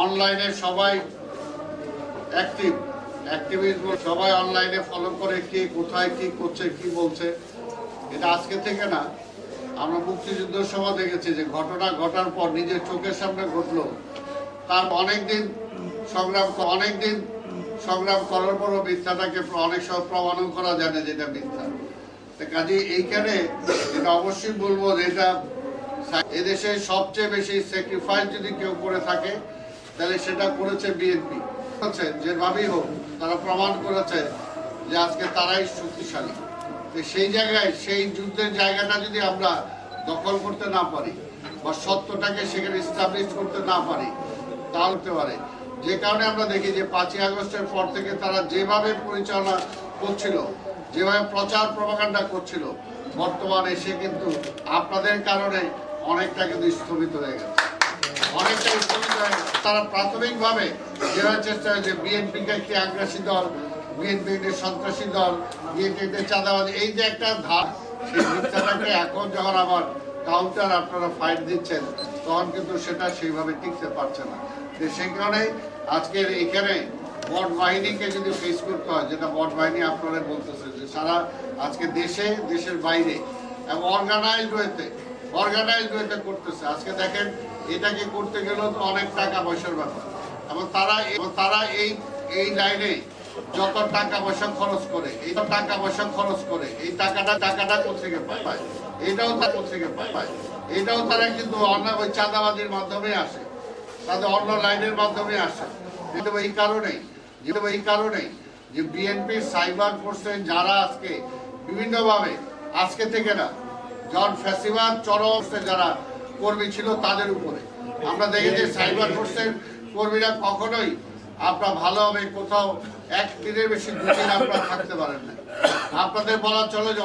অনলাইনে সবাই active activist সবাই অনলাইনে ফলো করে কে কোথায় কি করছে, কি বলছে। এটা আজকে থেকে না, আমরা মুক্তিযুদ্ধের সময় দেখেছি যে ঘটনা ঘটার পর নিজের চোখের সামনে ঘটলো। তার অনেক দিন সংগ্রাম অনেক দিন সংগ্রাম করার পরও মিথ্যাটাকে অনেক সময় প্রমাণও করা যায় না যেটা মিথ্যা। কাজে এইখানে এটা অবশ্যই বলব যে এটা, এদেশে সবচেয়ে বেশি স্যাক্রিফাইস যদি কেউ করে থাকে তাহলে সেটা করেছে বিএনপি যেভাবেই হোক, তারা প্রমাণ করেছে যে আজকে তারাই শক্তিশালী। তো সেই জায়গায়, সেই যুদ্ধের জায়গাটা যদি আমরা দখল করতে না পারি বা সত্যটাকে সেখানে স্টাবলিশ করতে না পারি, তাহলে হতে পারে। যে কারণে আমরা দেখি যে পাঁচই আগস্টের পর থেকে তারা যেভাবে পরিচালনা করছিল, যেভাবে প্রচার প্রপাগান্ডা করছিল, বর্তমানে সে কিন্তু আপনাদের কারণে অনেকটা কিন্তু স্থগিত হয়ে গেছে। অনেকটা স্থগিত হয়ে তারা প্রাথমিকভাবে যেভাবে চেষ্টা হয়েছে। বিএনপিকে একটি আগ্রাসী দল বিএনপি একটি সন্ত্রাসী দল বিএনপি একটি চাঁদাবাদ এই যে একটা ধাপ সেই মিথ্যাটাকে এখন যখন আবার কাউন্টার আপনারা ফাইট দিচ্ছেন, তখন কিন্তু সেটা সেইভাবে টিকতে পারছে না। সেই কারণে আজকের এখানে বট বাহিনীকে যদি ফেস করতে হয়, যেটা বট বাহিনী আপনারা বলতেছে, যে সারা আজকে দেশে, দেশের বাইরে এবং অর্গানাইজড ওয়েতে অর্গানাইজড ওয়েতে করতেছে। আজকে দেখেন এটাকে করতে গেলেও তো অনেক টাকা পয়সার ব্যাপার। এবং তারা তারা এই এই লাইনে যত টাকা পয়সা খরচ করে, এই টাকা পয়সা খরচ করে, এই টাকাটা টাকাটা কোথেকে পায়? এটাও তার কোথেকে পায়? এটাও তারা কিন্তু অন্য ওই চাঁদাবাদির মাধ্যমে আসে। তাদের অন্য লাইনের মাধ্যমে আসে। কিন্তু এই কারণেই যেটা এই কারণেই যে বিএনপির সাইবার ফোর্সের যারা আজকে, বিভিন্নভাবে, আজকে থেকে না যখন ফ্যাসিবাদ চরম যারা কর্মী ছিল তাদের উপরে। আমরা দেখেছি সাইবার ফোর্সের কর্মীরা কখনোই আপনার ভালোভাবে কোথাও এক দিনের বেশি দুদিন আপনারা থাকতে পারেন না। আপনাদের বলা চলে যে